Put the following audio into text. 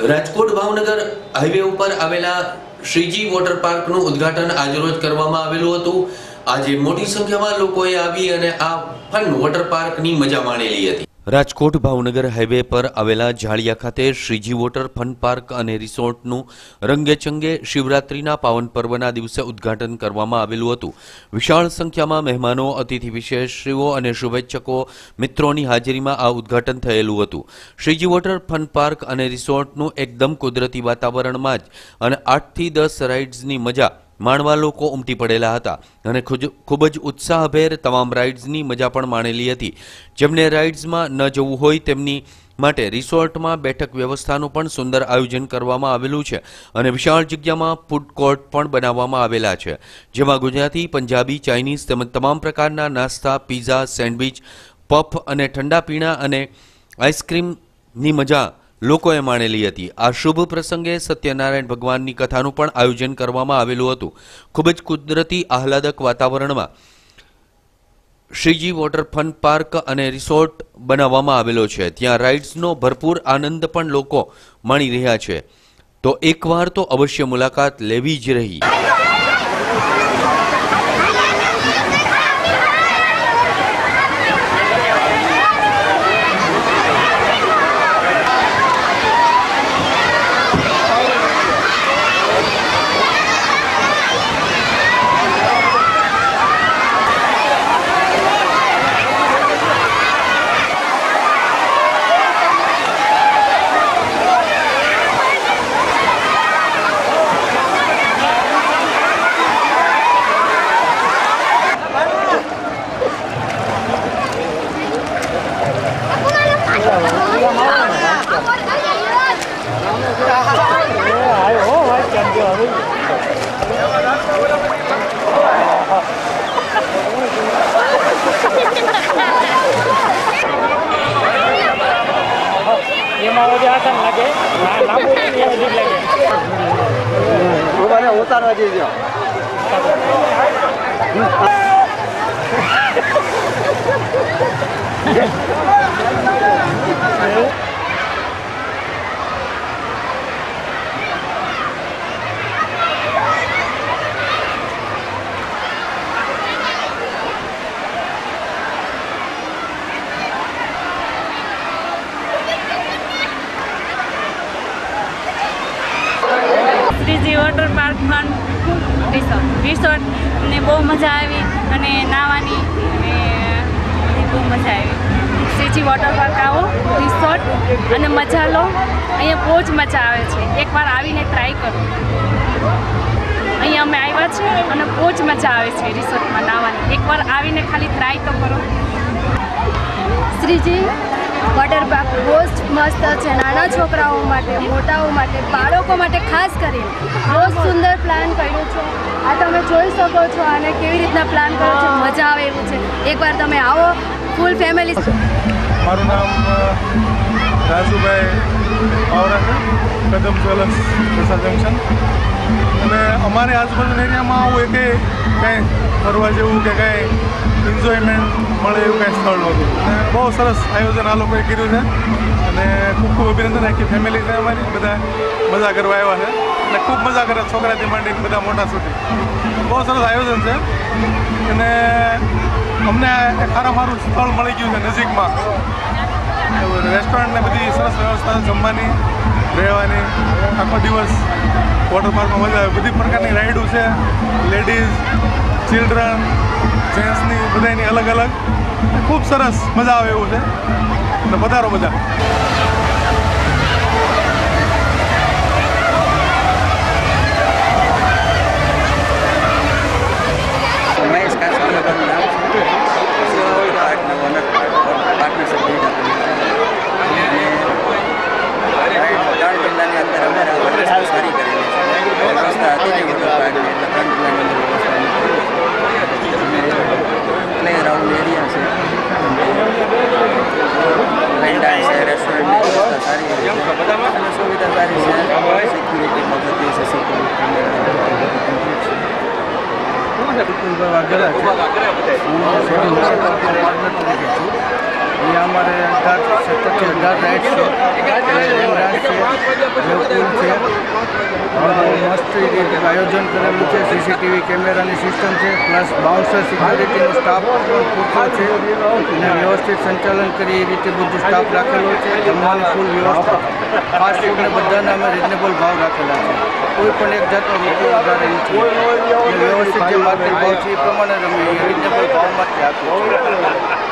Rajkot Bhavnagar highway ઉપર આવેલા Shriji water ઉદ્ઘાટન આજરોજ કરવામાં આવેલું હતું. આજે મોટી સંખ્યામાં લોકોએ આવી અને આ ફન વોટર પાર્કની મજા માણેલી હતી. રાજકોટ ભાવનગર હાઈવે પર આવેલા જાળિયા ખાતે શ્રીજી વોટર ફન પાર્ક અને રિસોર્ટનું રંગેચંગે શિવરાત્રીના પાવન પર્વના દિવસે ઉદ્ઘાટન કરવામાં આવેલું હતું. વિશાળ સંખ્યામાં મહેમાનો, અતિથિ વિશેષશ્રીઓ અને શુભેચ્છકો મિત્રોની હાજરીમાં આ ઉદ્ઘાટન થયેલું હતું. શ્રીજી વોટર ફન પાર્ક અને રિસોર્ટનું એકદમ કુદરતી વાતાવરણમાં જ અને આઠથી દસ રાઇડ્સની મજા માણવા લોકો ઉમટી પડેલા હતા અને ખૂબ જ ઉત્સાહભેર તમામ રાઇડ્સની મજા પણ માણેલી હતી. જેમને રાઇડ્સમાં ન જવું હોય તેમની માટે રિસોર્ટમાં બેઠક વ્યવસ્થાનું પણ સુંદર આયોજન કરવામાં આવેલું છે અને વિશાળ જગ્યામાં ફૂડ કોર્ટ પણ બનાવવામાં આવેલા છે. જેમાં ગુજરાતી, પંજાબી, ચાઇનીઝ તેમજ તમામ પ્રકારના નાસ્તા, પીઝા, સેન્ડવિચ, પફ અને ઠંડા પીણા અને આઈસ્ક્રીમની મજા લોકોએ માણેલી હતી. આ શુભ પ્રસંગે સત્યનારાયણ ભગવાનની કથાનું પણ આયોજન કરવામાં આવેલું હતું. ખૂબ જ કુદરતી, આહલાદક વાતાવરણમાં શ્રીજી વોટર ફન પાર્ક અને રિસોર્ટ બનાવવામાં આવેલો છે. ત્યાં રાઇડ્સનો ભરપૂર આનંદ પણ લોકો માણી રહ્યા છે. તો એકવાર તો અવશ્ય મુલાકાત લેવી જ રહી. એમાં વધુ આસાન લાગે આ લાંબુ નહીં એ લાગે. જઈ શ્રીજી વોટર પાર્કમાં રિસોર્ટ. રિસોર્ટ ને બહુ મજા આવી અને નાહવાની અને બહુ મજા આવી. શ્રીજી વોટર પાર્ક આવો, રિસોર્ટ અને મજા લો. અહીંયા બહુ જ મજા આવે છે. એકવાર આવીને ટ્રાય કરો. અહીંયા અમે આવ્યા છે અને બહુ જ મજા આવે છે રિસોર્ટમાં નાહવાની. એકવાર આવીને ખાલી ટ્રાય તો કરો. શ્રીજી વોટર પાર્ક બહુ જ મસ્ત છે. નાના છોકરાઓ માટે મોટાઓ માટે બાળકો માટે ખાસ કરીને બહુ જ સુંદર પ્લાન કર્યું છે. આ તમે જોઈ શકો છો અને કેવી રીતના પ્લાન કર્યો છે. મજા આવે એવું છે. એકવાર તમે આવો ફૂલ ફેમિલી મારું નામ રાજુભાઈ પાવરા કદમ જ્વેલર્સ પ્રસાદ જંકશન. અને અમારે આજુબાજુના એરિયામાં આવું કે કાંઈ ફરવા જેવું કે કાંઈ એન્જોયમેન્ટ મળે એવું કાંઈ સ્થળ હતું અને બહુ સરસ આયોજન આ લોકોએ કર્યું છે. અને ખૂબ ખૂબ અભિનંદન આખી ફેમિલી છે અમારી. બધા મજા કરવા આવ્યા છે. અને ખૂબ મજા કરે છોકરાથી માંડીને બધા મોટા સુધી. બહુ સરસ આયોજન છે. અને અમને સારા મારું સ્થળ મળી ગયું છે નજીકમાં. રેસ્ટોરન્ટને બધી સરસ વ્યવસ્થા જમવાની, રહેવાની. આખો દિવસ વોટર પાર્કમાં મજા આવે. બધી પ્રકારની રાઇડો છે. લેડીઝ ચિલ્ડ્રન જેન્ટ્સની બધાની અલગ અલગ ખૂબ સરસ મજા આવે એવું છે. અને વધારો બધા. Куда я бы туда ограть? Куда ограть? અમારે સત્તરથી અઢાર રાઇડ છે. છે છે. મસ્ત રીતે આયોજન કરેલું છે. સીસીટીવી કેમેરાની સિસ્ટમ છે, પ્લસ બાઉન્સર સિક્યોરિટીનો સ્ટાફ પણ પૂરતો છે. અને વ્યવસ્થિત સંચાલન કરી એ રીતે બધું સ્ટાફ રાખેલો છે. જમવાની ફૂલ વ્યવસ્થા. ફાસ્ટ ફૂડને બધાને અમે રિઝનેબલ ભાવ રાખેલા છે. કોઈ પણ એક જાતનો રોટલો વધારે વ્યવસ્થિત જે માર્કેટ ભાવ છે એ પ્રમાણે અમે રિઝનેબલ ભાવમાં જ આપ્યો